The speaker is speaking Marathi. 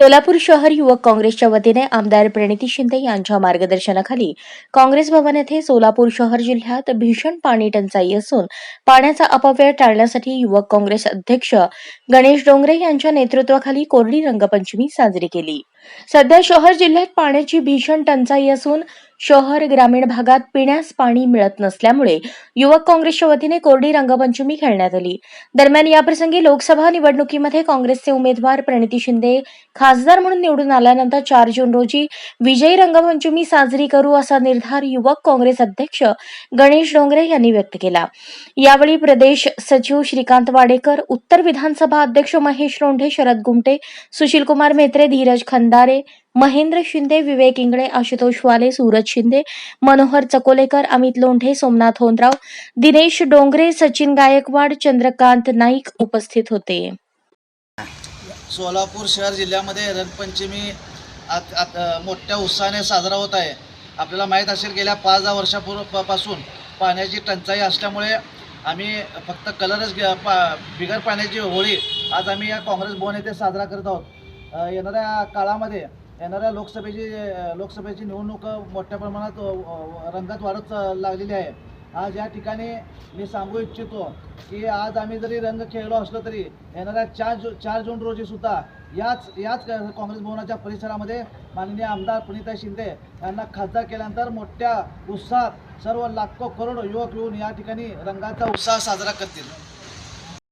सोलापूर शहर युवक काँग्रेसच्या वतीने आमदार प्रणिती शिंदे यांच्या मार्गदर्शनाखाली काँग्रेस भवन येथे सोलापूर शहर जिल्ह्यात भीषण पाणी टंचाई असून पाण्याचा अपव्यय टाळण्यासाठी युवक काँग्रेस अध्यक्ष गणेश डोंगरे यांच्या नेतृत्वाखाली कोरडी रंगपंचमी साजरी केली. सध्या शहर जिल्ह्यात पाण्याची भीषण टंचाई असून शहर ग्रामीण भागात पिण्यास पाणी मिळत नसल्यामुळे युवक काँग्रेसच्या वतीने कोरडी रंगपंचमी खेळण्यात आली. दरम्यान याप्रसंगी लोकसभा निवडणुकीमध्ये काँग्रेसचे उमेदवार प्रणिती शिंदे खासदार म्हणून निवडून आल्यानंतर चार जून रोजी विजयी रंगपंचमी साजरी करू असा निर्धार युवक काँग्रेस अध्यक्ष गणेश डोंगरे यांनी व्यक्त केला. यावेळी प्रदेश सचिव श्रीकांत वाडेकर उत्तर विधानसभा अध्यक्ष महेश रोंढे शरद गुमटे सुशीलकुमार म्हेत्रे धीरज खंदा भंडारे महेंद्र शिंदे विवेक इंगळे आशुतोष वाले सूरज शिंदे मनोहर चकोलेकर अमित लोंढे सोमनाथ होनराव दिनेश डोंगरे सचिन गायकवाड चंद्रकांत नाईक उपस्थित होते. सोलापूर शहर जिल्ह्यामध्ये रंगपंचमी मोठ्या उत्साहाने साजरा होत आहे. आपल्याला माहीत असेल गेल्या पाच दहा वर्षापूर्वपासून पाण्याची टंचाई असल्यामुळे आम्ही फक्त कलरच पा बिगर पाण्याची होळी आज आम्ही या काँग्रेस भवन येथे साजरा करत आहोत. येणाऱ्या काळामध्ये येणाऱ्या लोकसभेची लोकसभेची निवडणूक मोठ्या प्रमाणात रंगात वाढत लागलेली आहे. आज या ठिकाणी मी सांगू इच्छितो की आज आम्ही जरी रंग खेळलो असलो तरी येणाऱ्या चार जू चार जून रोजी सुद्धा याच याच काँग्रेस भवनाच्या परिसरामध्ये माननीय आमदार पुनीताई शिंदे यांना खासदार केल्यानंतर मोठ्या उत्साहात सर्व लाखो करोड युवक येऊन या ठिकाणी रंगाचा उत्साह साजरा करतील.